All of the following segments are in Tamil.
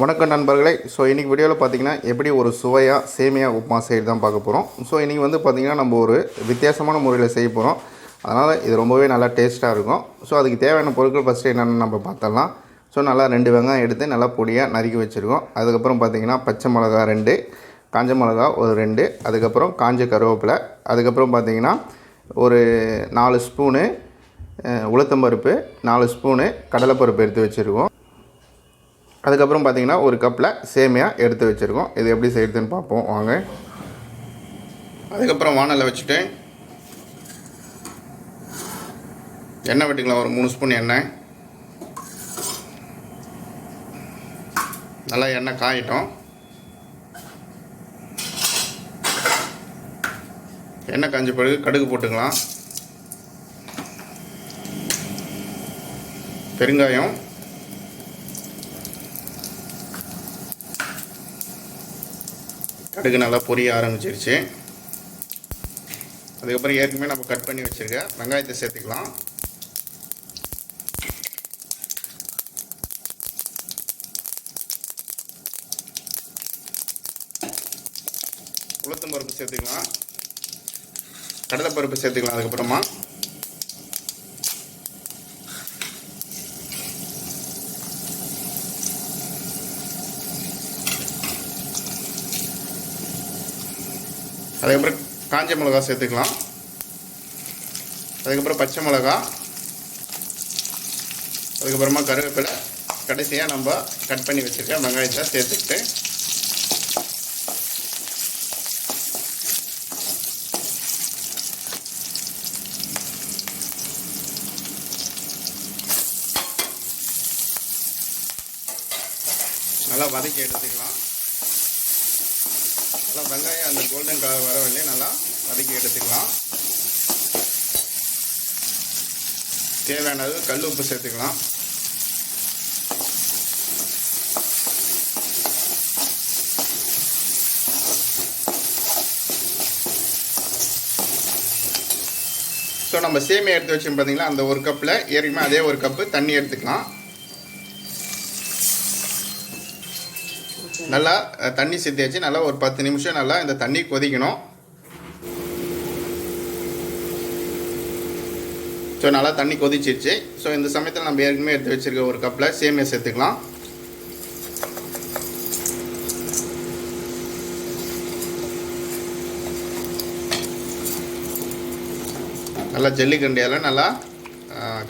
வணக்கம் நண்பர்களே. ஸோ இன்றைக்கி வீடியோவில் பார்த்தீங்கன்னா எப்படி ஒரு சுவையாக சேமியா உப்புமா செய்கிறது தான் பார்க்க போகிறோம் ஸோ இன்றைக்கி வந்து பார்த்திங்கன்னா நம்ம ஒரு வித்தியாசமான முறையில் செய்ய போகிறோம் அதனால் இது ரொம்பவே நல்லா டேஸ்ட்டாக இருக்கும். ஸோ அதுக்கு தேவையான பொருட்கள் ஃபஸ்ட்டு என்னென்னு நம்ம பார்த்தலாம் ஸோ நல்லா ரெண்டு வெங்காயம் எடுத்து நல்லா பொடியாக நறுக்கி வச்சுருக்கோம். அதுக்கப்புறம் பார்த்திங்கன்னா பச்சை மிளகா ரெண்டு காஞ்ச மிளகா ஒரு ரெண்டு அதுக்கப்புறம் காஞ்ச கருவேப்பிலை அதுக்கப்புறம் பார்த்திங்கன்னா ஒரு நாலு ஸ்பூனு உளுத்தம்பருப்பு நாலு ஸ்பூனு கடலைப்பருப்பு எடுத்து வச்சுருக்கோம். அதுக்கப்புறம் பார்த்திங்கன்னா ஒரு கப்பில் சேமியா எடுத்து வச்சுருக்கோம். இது எப்படி செய்யுதுன்னு பார்ப்போம். வாங்க. அதுக்கப்புறம் வானலில் வச்சுட்டு எண்ணெய் விட்டுக்கலாம். ஒரு மூணு ஸ்பூன் எண்ணெய். நல்லா எண்ணெய் காயிட்டோம். எண்ணெய் காஞ்ச பிறகு கடுகு போட்டுக்கலாம். பெருங்காயம். கடுகு நல்லா பொரிய ஆரம்பிச்சிருச்சு. அதுக்கப்புறம் ஏற்கனவே நம்ம கட் பண்ணி வச்சுருக்க வெங்காயத்தை சேர்த்துக்கலாம். உளுத்தம் பருப்பு சேர்த்துக்கலாம். கடலைப்பருப்பு சேர்த்துக்கலாம் அதுக்கப்புறமா. அதுக்கப்புறம் காஞ்ச மிளகா சேர்த்துக்கலாம். அதுக்கப்புறம் பச்சை மிளகா. அதுக்கப்புறமா கருவேப்பிலை. கடைசியாக நம்ம கட் பண்ணி வச்சுருக்க வெங்காயத்தை சேர்த்துக்கிட்டு. நல்லா வதக்கி எடுத்துக்கலாம். நல்லா வெங்காயம் அந்த கோல்டன் கலர் வர வேண்டிய நல்லா வதக்கி எடுத்துக்கலாம். தேவையானது கல் உப்பு சேர்த்துக்கலாம். ஸோ நம்ம சேமியா எடுத்து வச்சோம் பார்த்தீங்களா அந்த ஒரு கப்பில் ஏற்கனவே அதே ஒரு கப்பு தண்ணி எடுத்துக்கலாம். நல்லா தண்ணி சேர்த்தியாச்சு. நல்லா ஒரு பத்து நிமிஷம் நல்லா இந்த தண்ணி கொதிக்கணும். ஸோ நல்லா தண்ணி கொதிச்சிருச்சு. ஸோ இந்த சமயத்தில் நம்ம ஏற்கனவே எடுத்து வச்சிருக்க ஒரு கப்பில் சேமியா சேர்த்துக்கலாம். நல்லா ஜல்லிக்கண்டியால் நல்லா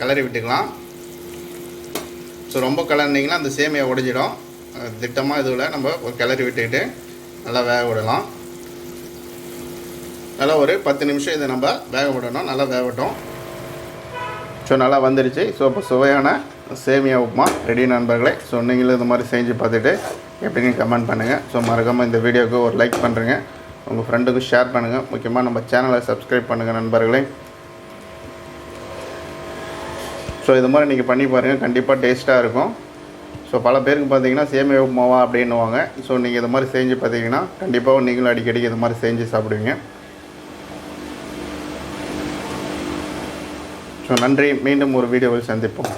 கிளறி விட்டுக்கலாம். ஸோ ரொம்ப கலர்னிங்கன்னா அந்த சேமியா உடைஞ்சிடும். திட்டமாக இதுவில் நம்ம ஒரு கிளறி விட்டுக்கிட்டு நல்லா வேக விடலாம். நல்லா ஒரு பத்து நிமிஷம் இதை நம்ம வேக விடணும். நல்லா வேகட்டும். ஸோ நல்லா வந்துடுச்சு ஸோ இப்போ சுவையான சேமியா உப்புமா. ரெடி நண்பர்களே ஸோ நீங்களும் இந்த மாதிரி செஞ்சு பார்த்துட்டு எப்படின்னு கமெண்ட் பண்ணுங்கள் ஸோ மறக்காமல் இந்த வீடியோவுக்கு ஒரு லைக் பண்ணுறேங்க உங்கள் ஃப்ரெண்டுக்கும் ஷேர் பண்ணுங்கள் முக்கியமாக நம்ம சேனலை சப்ஸ்கிரைப் பண்ணுங்கள் நண்பர்களே. ஸோ இது மாதிரி நீங்கள் பண்ணி பாருங்கள் கண்டிப்பாக டேஸ்ட்டாக இருக்கும். ஸோ பல பேருக்கு பார்த்தீங்கன்னா சேமியா உப்புமாவா அப்படின்னுவாங்க. ஸோ நீங்கள் இது மாதிரி செஞ்சு பார்த்தீங்கன்னா கண்டிப்பாக நீங்களும் அடிக்கடி இது மாதிரி செஞ்சு சாப்பிடுவீங்க. ஸோ நன்றி. மீண்டும் ஒரு வீடியோவில் சந்திப்போம்.